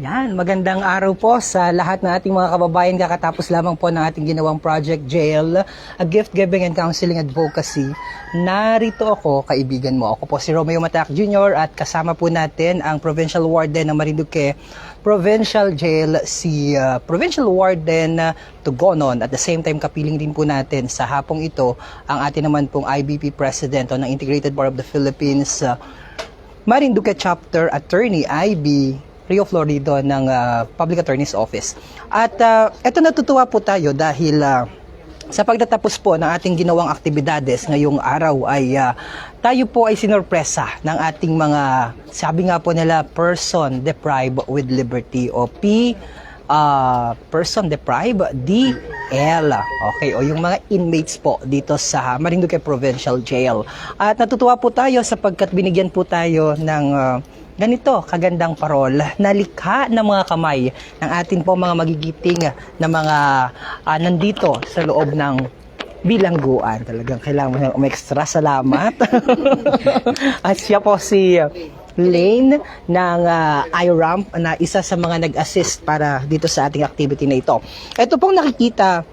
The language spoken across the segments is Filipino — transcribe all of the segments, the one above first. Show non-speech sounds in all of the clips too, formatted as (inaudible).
Yan, magandang araw po sa lahat ng ating mga kababayan. Kakatapos lamang po ng ating ginawang Project Jail, a gift giving and counseling advocacy. Narito ako, kaibigan mo. Ako po si Romeo Matac Jr. at kasama po natin ang Provincial Warden ng Marinduque Provincial Jail, si uh, Provincial Warden uh, Tugonon. At the same time, kapiling din po natin sa hapong ito ang ating naman pong IBP President o ng Integrated Bar of the Philippines, uh, Marinduque Chapter Attorney IB Rio Florido ng ah, Public Attorney's Office. At uh, eto natutuwa po tayo dahil ah, sa pagtatapos po ng ating ginawang aktibidades ngayong araw ay ah, tayo po ay sinorpresa ng ating mga, sabi nga po nila, person deprived with liberty o P uh, person deprived, DL. Okay, o yung mga inmates po dito sa Marinduque Provincial Jail. At natutuwa po tayo sapagkat binigyan po tayo ng uh, ganito kagandang parol na likha ng mga kamay ng atin po mga magigiting na mga ah, nandito sa loob ng bilangguan. Talagang kailangan mo na umextra salamat. (laughs) At siya po si Lane ng ah, iRamp na isa sa mga nag-assist para dito sa ating activity na ito. Ito pong nakikita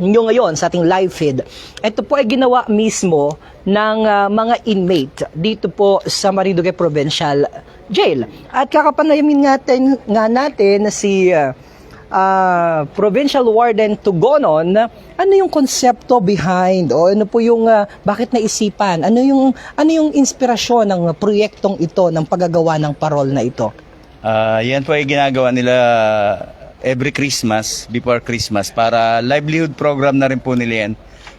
nyo ngayon sa ating live feed, ito po ay ginawa mismo ng ah, mga inmate dito po sa Marinduque Provincial Jail. At kakapanayamin natin, nga natin si ah, ah, Provincial Warden Tugonon, ano yung konsepto behind o ano po yung ah, bakit naisipan? Ano yung ano yung inspirasyon ng proyektong ito ng paggagawa ng parol na ito? Ah, yan po ay ginagawa nila every Christmas, before Christmas, para livelihood program na rin po nila yan.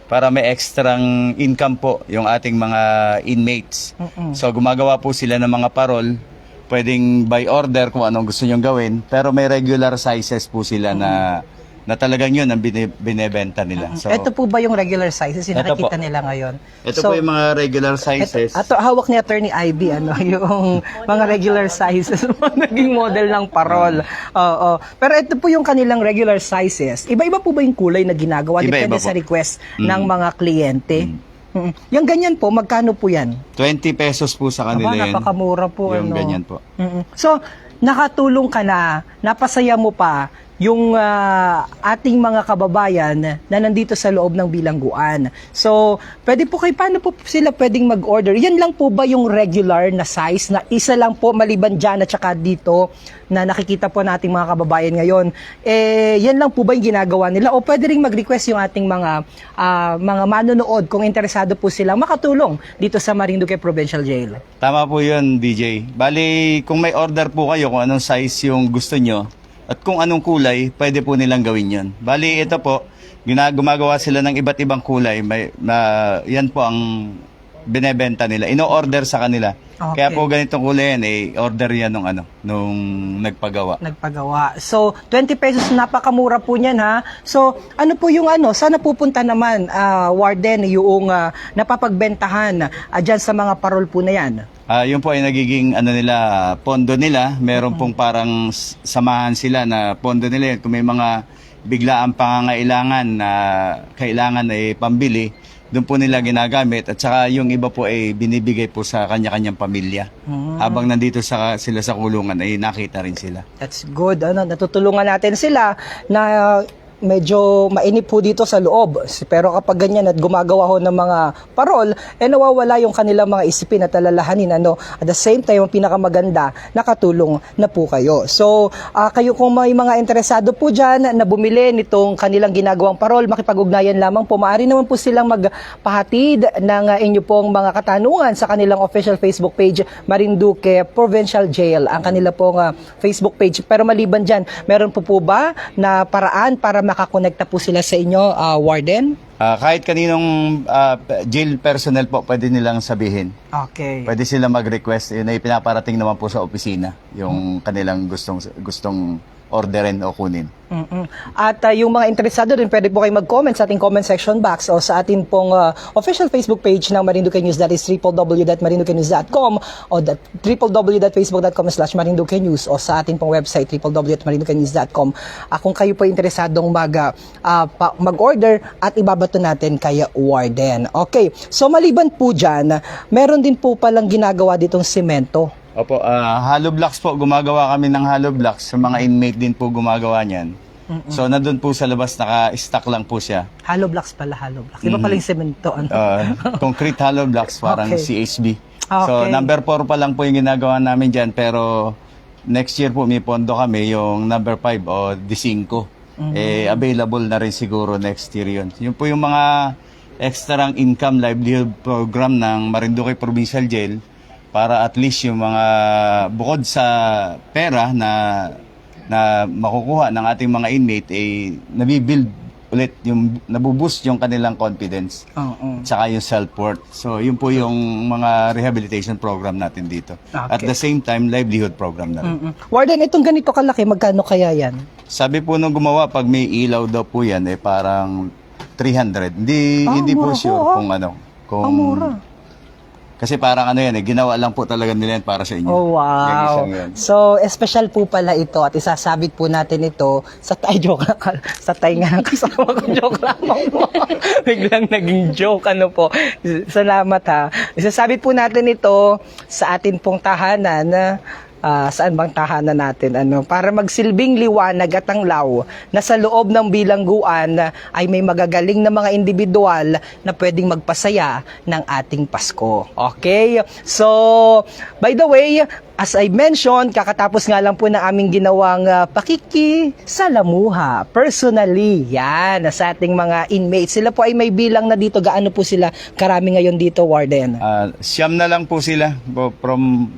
Para may extrang income po yung ating mga inmates. So gumagawa po sila ng mga parol, pwedeng by order kung anong gusto nyong gawin, pero may regular sizes po sila na na talagang yun ang bine- binebenta nila. So, ito po ba yung regular sizes yung Ito po. nakikita nila ngayon? ito So, po yung mga regular Ito, sizes. ato, hawak ni Attorney Ivy, ano, (laughs) yung mga regular sizes, (laughs) naging model ng parol. Oo. Pero ito po yung kanilang regular sizes. Iba-iba po ba yung kulay na ginagawa? Iba-iba Depende po. sa request Mm. ng mga kliyente. Mm. (laughs) Yung ganyan po, magkano po yan? 20 pesos po sa kanila Aba, yun. napakamura po. Yung ano. ganyan po. Mm-mm. So, nakatulong ka na, napasaya mo pa yung ah, ating mga kababayan na nandito sa loob ng bilangguan. So, pwede po kayo, paano po sila pwedeng mag-order? Yan lang po ba yung regular na size na isa lang po maliban dyan at saka dito na nakikita po nating mga kababayan ngayon? Eh, yan lang po ba yung ginagawa nila? O pwede rin mag-request yung ating mga ah, mga manonood kung interesado po sila makatulong dito sa Marinduque Provincial Jail? Tama po yun, DJ. Bali, kung may order po kayo kung anong size yung gusto nyo at kung anong kulay, pwede po nilang gawin yun. Bali, ito po, gumagawa sila ng iba't ibang kulay. May, na, yan po ang binebenta nila. Ino-order sa kanila. Okay. Kaya po ganitong kulay yan, eh, order yan nung, ano, nung nagpagawa. nagpagawa. So, 20 pesos napakamura po niyan ha. So, ano po yung ano, sana pupunta naman ah, warden yung ah, napapagbentahan ah, dyan sa mga parol po na yan. Ah, yun po ay nagiging ano nila, pondo nila. Meron pong parang samahan sila na pondo nila yun. Kung may mga biglaang pangangailangan na kailangan ay pambili, doon po nila ginagamit at saka yung iba po ay binibigay po sa kanya-kanyang pamilya. Habang nandito sa sila sa kulungan ay nakita rin sila. That's good. Ano, natutulungan natin sila na medyo mainip po dito sa loob. Pero kapag ganyan at gumagawa ho ng mga parol, eh nawawala yung kanilang mga isipin at alalahanin. Ano? At the same time, ang pinakamaganda, nakatulong na po kayo. So, ah, kayo kung may mga interesado po dyan na bumili nitong kanilang ginagawang parol, makipag-ugnayan lamang po. Maaari naman po silang magpahatid ng ah, inyo pong mga katanungan sa kanilang official Facebook page, Marinduque Provincial Jail, ang kanila pong ah, Facebook page. Pero maliban dyan, meron po po ba na paraan para makakonekta po sila sa inyo, ah, Warden? Ah, kahit kaninong ah, jail personnel po pwede nilang sabihin. Okay. Pwede sila mag-request, yun ay pinaparating naman po sa opisina yung kanilang gustong gustong orderin o kunin. Mm-mm. At uh, yung mga interesado din, pwede po kayo mag-comment sa ating comment section box o sa ating pong uh, official Facebook page ng Marinduque News that is www.marinduquenews.com o www.facebook.com slash Marinduque News o sa ating pong website www.marinduquenews.com uh, kung kayo po interesadong mag, uh, uh, pa- mag-order at ibabato natin kay Warden. Okay, so maliban po dyan, meron din po palang ginagawa ditong semento. Opo, ah, hollow blocks po. Gumagawa kami ng hollow blocks. Sa mga inmate din po gumagawa niyan. So, nandun po sa labas, naka-stack lang po siya. Hollow blocks pala, hollow blocks. Di ba pala yung semento? Ano? Uh, concrete hollow blocks, parang Okay. CHB. So, Okay. number 4 pa lang po yung ginagawa namin dyan. Pero, next year po, may pondo kami yung number 5 o D5. Eh, available na rin siguro next year yun. Yun po yung mga extra income livelihood program ng Marinduque Provincial Jail para at least yung mga bukod sa pera na na makukuha ng ating mga inmate ay nabibuild ulit yung nabuboost yung kanilang confidence Oo. tsaka yung self-worth. So, yun po yung mga rehabilitation program natin dito. At Okay. the same time, livelihood program na rin. Mm-mm. Warden, itong ganito kalaki, magkano kaya yan? Sabi po nung gumawa, pag may ilaw daw po yan, eh parang 300. Hindi, Ah, hindi po sure ah. kung ano. Kung, Ang mura. Kasi parang ano yan eh, ginawa lang po talaga nila yan para sa inyo. Oh, wow. So, special po pala ito at isasabit po natin ito sa tay (laughs) joke lang. sa tay nga ng kasama ko. Joke lang po. (laughs) Biglang naging joke. Ano po. Salamat ha. Isasabit po natin ito sa atin pong tahanan. Ah, saan bang tahanan natin ano para magsilbing liwanag at tanglaw na sa loob ng bilangguan ay may magagaling na mga individual na pwedeng magpasaya ng ating Pasko. Okay? So, by the way, as I mentioned, kakatapos nga lang po ng aming ginawang uh, pakiki salamuha. Personally, yan, sa ating mga inmates. Sila po ay may bilang na dito. Gaano po sila karami ngayon dito, Warden? Ah, siyam na lang po sila. From,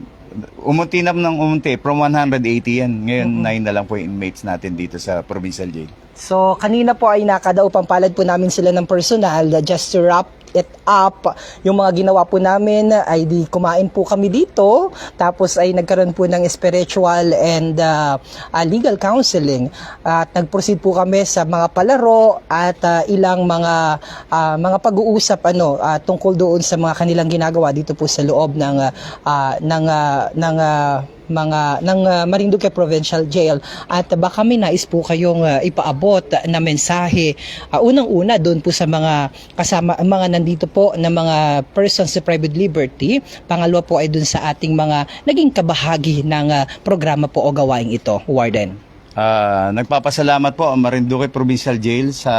umunti na ng umunti. From 180 yan. Ngayon, nine na lang po yung inmates natin dito sa provincial jail. So, kanina po ay nakadaupang palad po namin sila ng personal uh, just to wrap it up. Yung mga ginawa po namin ay di kumain po kami dito. Tapos ay nagkaroon po ng spiritual and uh, uh, legal counseling. At nag-proceed po kami sa mga palaro at uh, ilang mga uh, mga pag-uusap ano uh, tungkol doon sa mga kanilang ginagawa dito po sa loob ng uh, uh, ng uh, ng uh, mga ng uh, Marinduque Provincial Jail. At baka may nais po kayong uh, ipaabot na mensahe. Uh, unang-una doon po sa mga kasama mga nandito po na mga persons sa private liberty. Pangalawa po ay doon sa ating mga naging kabahagi ng uh, programa po o gawain ito Warden. Ah, nagpapasalamat po ang Marinduque Provincial Jail sa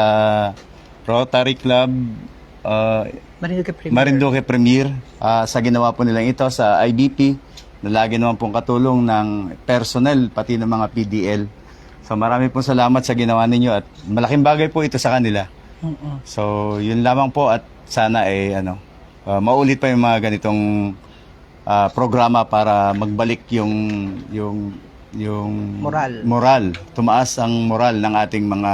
Rotary Club ah, Marinduque Premier. Marinduque Premier ah, sa ginawa po nilang ito sa IBP na lagi naman pong katulong ng personnel pati ng mga PDL. So marami pong salamat sa ginawa ninyo at malaking bagay po ito sa kanila. Mm-mm. So yun lamang po at sana ay ano ah, maulit pa yung mga ganitong ah, programa para magbalik yung yung yung Moral. moral. Tumaas ang moral ng ating mga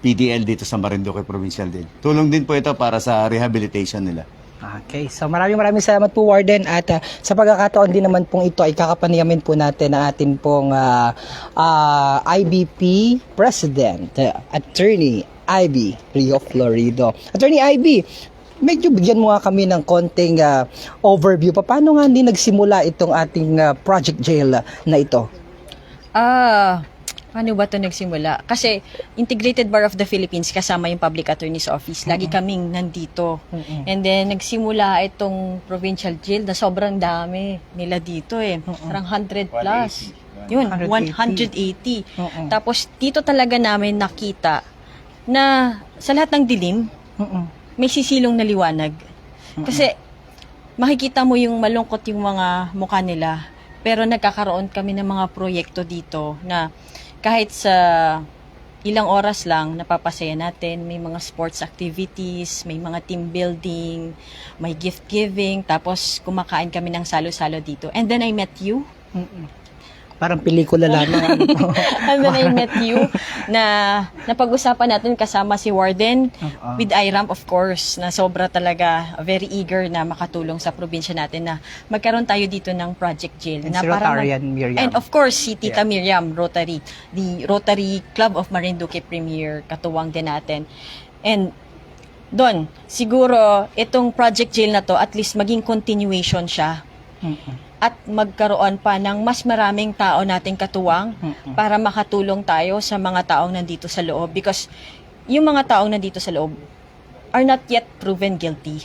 PDL dito sa Marinduque Provincial din. Tulong din po ito para sa rehabilitation nila. Okay, so maraming maraming salamat po Warden at uh, sa pagkakataon din naman pong ito ay kakapaniyamin po natin ang atin pong ah, ah, IBP President, uh, Attorney IB Rio Florido. Attorney IB, medyo bigyan mo nga kami ng konting ah, overview pa. Paano nga hindi nagsimula itong ating ah, project jail na ito? Ah, paano ba ito nagsimula? Kasi Integrated Bar of the Philippines kasama yung Public Attorney's Office. Lagi kaming nandito. And then nagsimula itong provincial jail na sobrang dami nila dito eh. Parang 100 plus. 180. Yun, 180. 180. Oo. Tapos dito talaga namin nakita na sa lahat ng dilim, Mm-mm. may sisilong na liwanag. Kasi makikita mo yung malungkot yung mga mukha nila. Pero nagkakaroon kami ng mga proyekto dito na kahit sa ilang oras lang napapasaya natin. May mga sports activities, may mga team building, may gift giving, tapos kumakain kami ng salo-salo dito. And then I met you. Mm-mm. Parang pelikula lamang. And then I met you na napag-usapan natin kasama si Warden Oo. with IRAMP of course na sobra talaga very eager na makatulong sa probinsya natin na magkaroon tayo dito ng project jail. And na si Rotarian Miriam. And of course si Tita Miriam Rotary, the Rotary Club of Marinduque Premier, katuwang din natin. And Don, siguro itong project jail na to at least maging continuation siya Mm-mm. At magkaroon pa ng mas maraming tao nating katuwang para makatulong tayo sa mga taong nandito sa loob because yung mga taong nandito sa loob are not yet proven guilty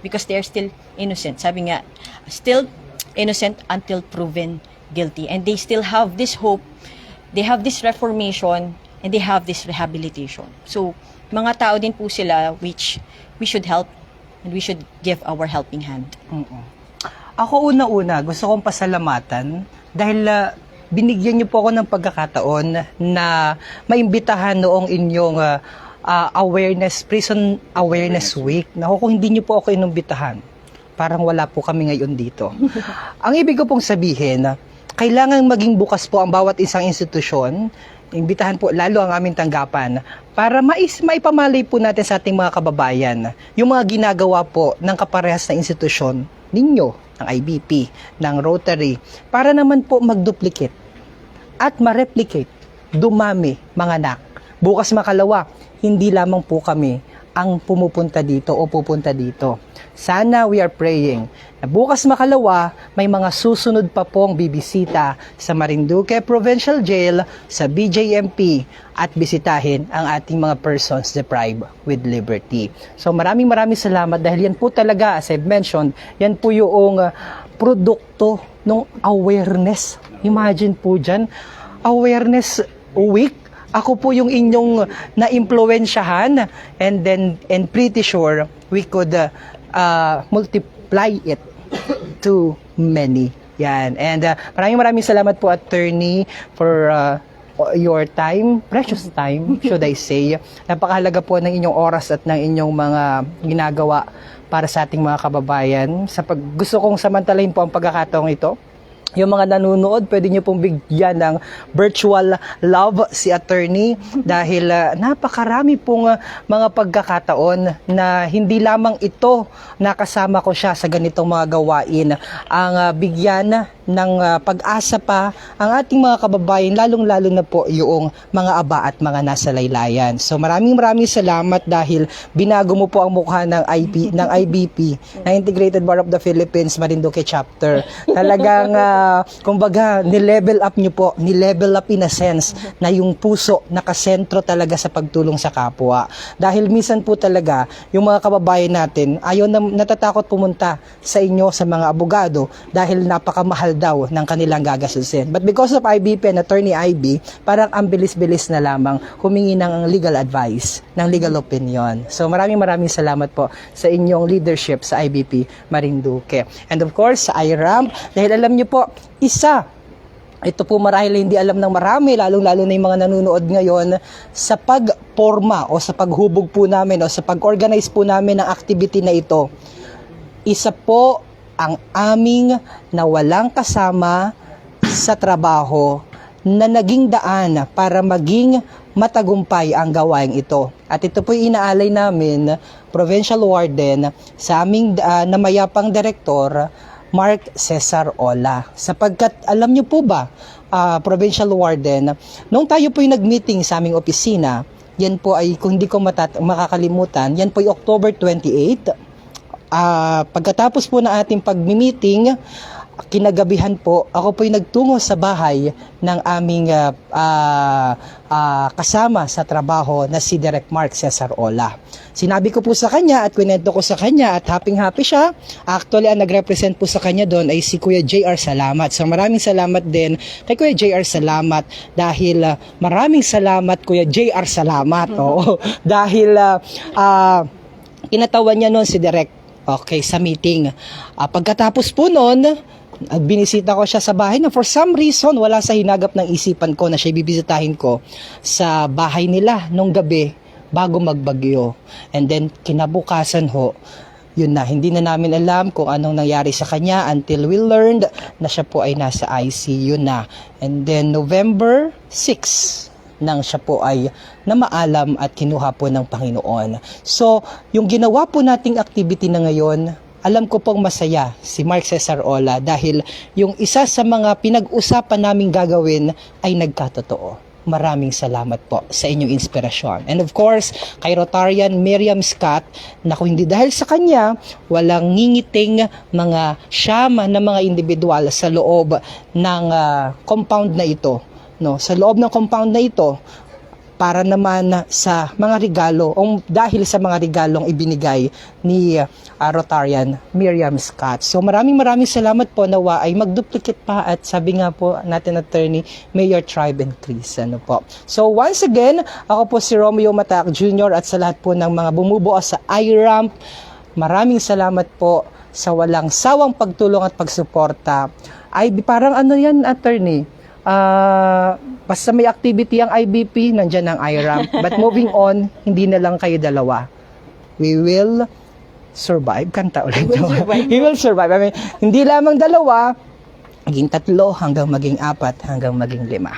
because they are still innocent. Sabi nga, still innocent until proven guilty. And they still have this hope, they have this reformation, and they have this rehabilitation. So, mga tao din po sila which we should help and we should give our helping hand. Ako una-una, gusto kong pasalamatan dahil ah, binigyan niyo po ako ng pagkakataon na maimbitahan noong inyong ah, ah, awareness, prison awareness week. Naku, kung hindi niyo po ako inumbitahan, parang wala po kami ngayon dito. (laughs) ang ibig ko pong sabihin, kailangan maging bukas po ang bawat isang institusyon, imbitahan po lalo ang aming tanggapan para mais maipamalay po natin sa ating mga kababayan yung mga ginagawa po ng kaparehas na institusyon ninyo, ng IBP, ng Rotary, para naman po mag-duplicate at ma-replicate, dumami mga anak. Bukas makalawa, hindi lamang po kami ang pumupunta dito o pupunta dito. Sana we are praying na bukas makalawa may mga susunod pa pong bibisita sa Marinduque Provincial Jail, sa BJMP at bisitahin ang ating mga persons deprived with liberty. So maraming maraming salamat dahil yan po talaga, as I've mentioned, yan po yung uh, produkto ng awareness. Imagine po dyan, awareness week ako po yung inyong na-impluensyahan and then and pretty sure we could uh, uh, multiply it to many. Yan. And uh, maraming maraming salamat po attorney for uh, your time, precious time, should I say. Napakahalaga po ng inyong oras at ng inyong mga ginagawa para sa ating mga kababayan. Sa pag, gusto kong samantalahin po ang pagkakataong ito yung mga nanonood, pwede nyo pong bigyan ng virtual love si attorney (laughs) dahil ah, napakarami pong ah, mga pagkakataon na hindi lamang ito nakasama ko siya sa ganitong mga gawain ang ah, bigyan ng ah, pag-asa pa ang ating mga kababayan lalong-lalo na po yung mga aba at mga nasa laylayan. So maraming maraming salamat dahil binago mo po ang mukha ng IP ng IBP na Integrated Bar of the Philippines Marinduque chapter. Talagang kumbaga ni-level up nyo po, ni-level up in a sense na yung puso nakasentro talaga sa pagtulong sa kapwa. Dahil minsan po talaga yung mga kababayan natin ayaw na natatakot pumunta sa inyo sa mga abogado dahil napakamahal daw ng kanilang gagastusin. But because of IBP and Attorney IB, parang ang bilis-bilis na lamang humingi ng legal advice, ng legal opinion. So maraming maraming salamat po sa inyong leadership sa IBP Marinduque. And of course, sa IRAMP, dahil alam niyo po, isa ito po marahil hindi alam ng marami, lalong-lalo na yung mga nanonood ngayon, sa pagporma o sa paghubog po namin o sa pag-organize po namin ng activity na ito, isa po ang aming nawalang kasama sa trabaho na naging daan para maging matagumpay ang gawain ito. At ito po inaalay namin, Provincial Warden, sa aming uh, namayapang direktor, Mark Cesar Ola. Sapagkat alam niyo po ba, uh, Provincial Warden, nung tayo po yung nag-meeting sa aming opisina, yan po ay, kung hindi ko matat- makakalimutan, yan po ay October 28. Uh, pagkatapos po na ating pag-meeting, kinagabihan po, ako po yung nagtungo sa bahay ng aming uh, uh, uh, kasama sa trabaho na si Direk Mark Cesar Ola. Sinabi ko po sa kanya at kwento ko sa kanya at happy-happy siya. Actually, ang nag-represent po sa kanya doon ay si Kuya JR Salamat. So maraming salamat din kay Kuya JR Salamat dahil uh, maraming salamat Kuya JR Salamat. Oo, (laughs) dahil uh, uh, kinatawan niya noon si Direk Okay, sa meeting. Uh, pagkatapos po noon, at binisita ko siya sa bahay na for some reason wala sa hinagap ng isipan ko na siya bibisitahin ko sa bahay nila nung gabi bago magbagyo. And then kinabukasan ho, yun na, hindi na namin alam kung anong nangyari sa kanya until we learned na siya po ay nasa ICU na. And then November 6, nang siya po ay namaalam at kinuha po ng Panginoon. So, yung ginawa po nating activity na ngayon, alam ko pong masaya si Mark Cesar Ola dahil yung isa sa mga pinag-usapan naming gagawin ay nagkatotoo. Maraming salamat po sa inyong inspirasyon. And of course, kay Rotarian Miriam Scott, na kung hindi dahil sa kanya, walang ngingiting mga siyama na mga individual sa loob ng uh, compound na ito. No, sa loob ng compound na ito, para naman sa mga regalo o dahil sa mga regalong ibinigay ni uh, Rotarian Miriam Scott. So maraming maraming salamat po nawa ay magduplicate pa at sabi nga po natin attorney, may your tribe increase. Ano po. So once again, ako po si Romeo Matac Jr. at sa lahat po ng mga bumubuo sa iRamp, maraming salamat po sa walang sawang pagtulong at pagsuporta. Ay parang ano yan attorney, Ah, basta may activity ang IBP, nandyan ang IRAM. (laughs) But moving on, hindi na lang kayo dalawa. We will survive. Kanta ulit. We will survive. We will survive. I mean, hindi lamang dalawa, maging tatlo, hanggang maging apat, hanggang maging lima.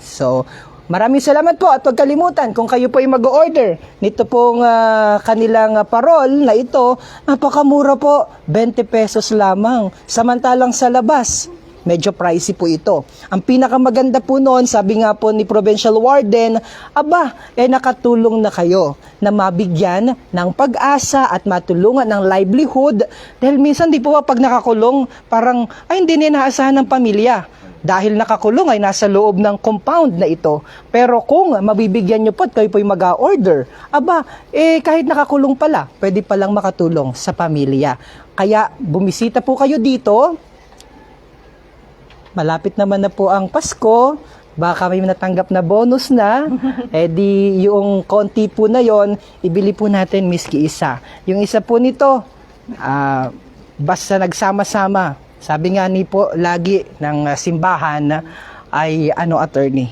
So, maraming salamat po at huwag kalimutan kung kayo po ay mag-order nito pong ah, kanilang ah, parol na ito, napakamura po, 20 pesos lamang. Samantalang sa labas, medyo pricey po ito. Ang pinakamaganda po noon, sabi nga po ni Provincial Warden, aba, eh nakatulong na kayo na mabigyan ng pag-asa at matulungan ng livelihood dahil minsan di po ba pag nakakulong, parang ay hindi na inaasahan ng pamilya dahil nakakulong ay nasa loob ng compound na ito. Pero kung mabibigyan nyo po at kayo po'y mag-order, aba, eh kahit nakakulong pala, pwede palang makatulong sa pamilya. Kaya bumisita po kayo dito, malapit naman na po ang Pasko, baka may natanggap na bonus na, (laughs) eh di yung konti po na yon ibili po natin miski isa. Yung isa po nito, ah, basta nagsama-sama, sabi nga ni po lagi ng ah, simbahan ay ano attorney,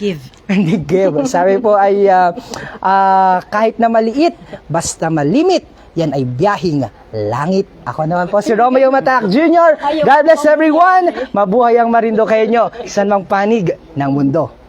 Give. (laughs) hindi give. Sabi po ay ah, ah, kahit na maliit, basta malimit, yan ay biyahing langit. Ako naman po si (laughs) Romeo Matac Jr. God bless everyone. Mabuhay ang Marindokenyo sa mang panig ng mundo.